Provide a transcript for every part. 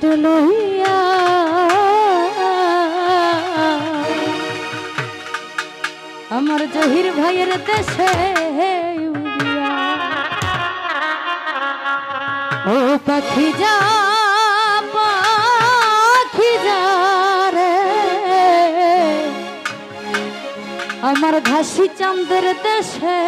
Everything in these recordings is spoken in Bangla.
হাত লইয়া। আমার জহির ভাইয়ের দেশে ও পাখি যা পাখি যা রে। আমার ঘাসি চান্দের দেশে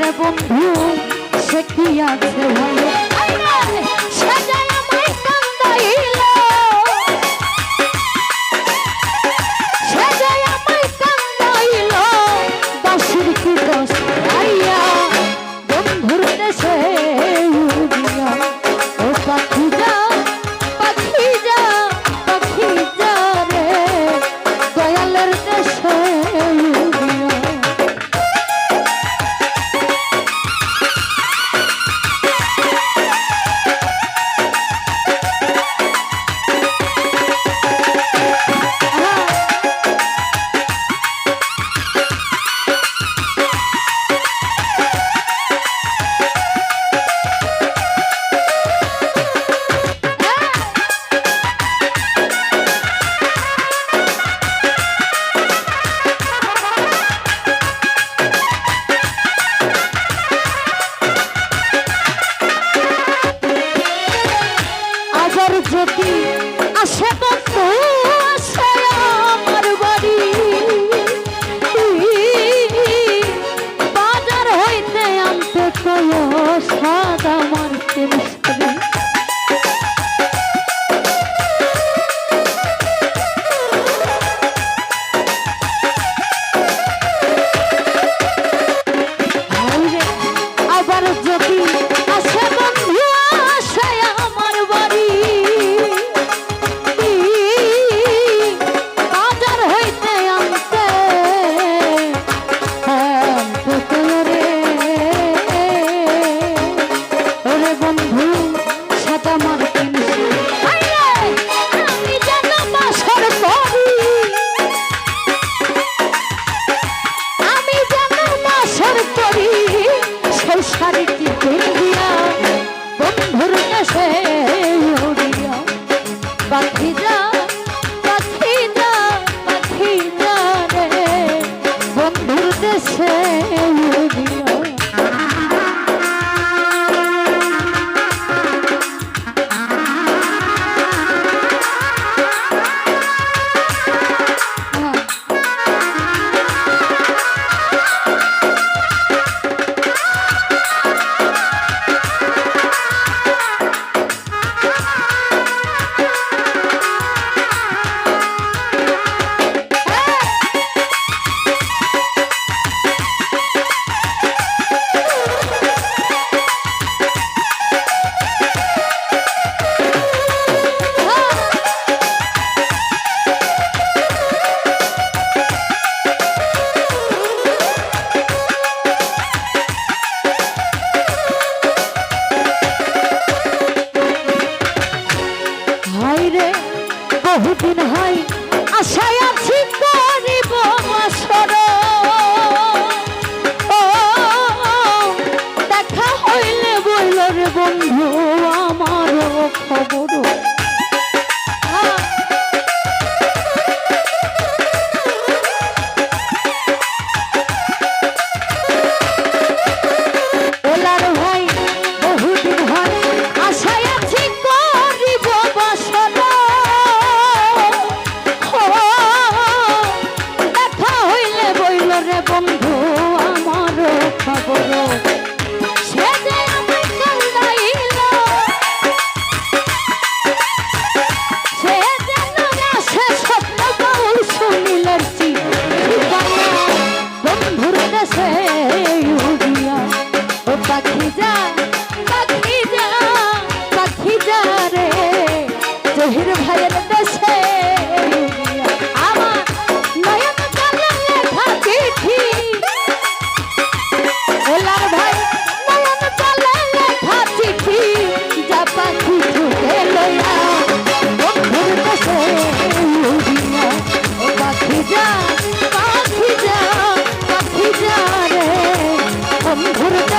আমার বন্ধু সে কি আছে ভালো সাজায় আমায় কান্দাইলা। সংসারে কি করিয়া? বন্ধুর কাছে উড়িয়া। পাখি যা পাখি যা পাখি বন্ধুর দেশে হয় রে বহুদিন হাই আশায় আছি তোর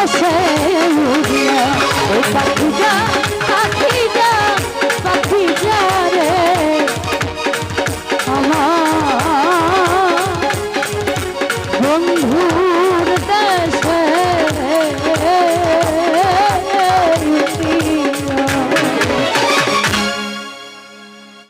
সে উড়িয়া